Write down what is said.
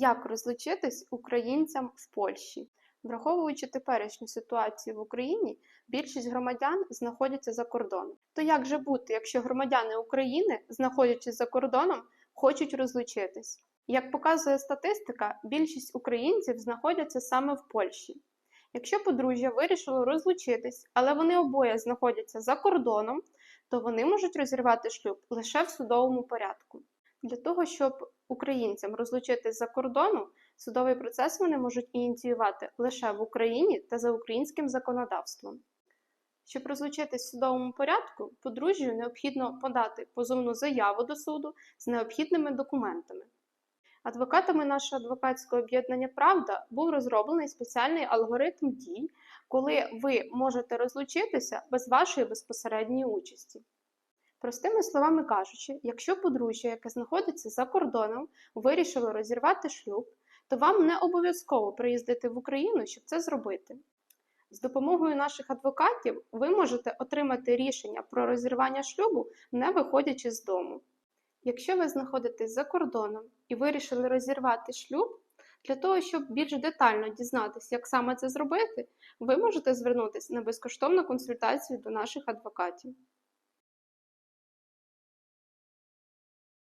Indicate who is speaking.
Speaker 1: Як розлучитись українцям в Польщі? Враховуючи теперішню ситуацію в Україні, більшість громадян знаходяться за кордоном. То як же бути, якщо громадяни України, знаходячись за кордоном, хочуть розлучитись? Як показує статистика, більшість українців знаходяться саме в Польщі. Якщо подружжя вирішило розлучитись, але вони обоє знаходяться за кордоном, то вони можуть розірвати шлюб лише в судовому порядку. Для того, щоб українцям розлучитись за кордоном, судовий процес вони можуть ініціювати лише в Україні та за українським законодавством. Щоб розлучитись в судовому порядку, подружжю необхідно подати позовну заяву до суду з необхідними документами. Адвокатами нашого адвокатського об'єднання Правда був розроблений спеціальний алгоритм дій, коли ви можете розлучитися без вашої безпосередньої участі. Простими словами кажучи, якщо подружжя, яке знаходиться за кордоном, вирішило розірвати шлюб, то вам не обов'язково приїздити в Україну, щоб це зробити. З допомогою наших адвокатів ви можете отримати рішення про розірвання шлюбу, не виходячи з дому. Якщо ви знаходитесь за кордоном і вирішили розірвати шлюб, для того, щоб більш детально дізнатися, як саме це зробити, ви можете звернутися на безкоштовну консультацію до наших адвокатів.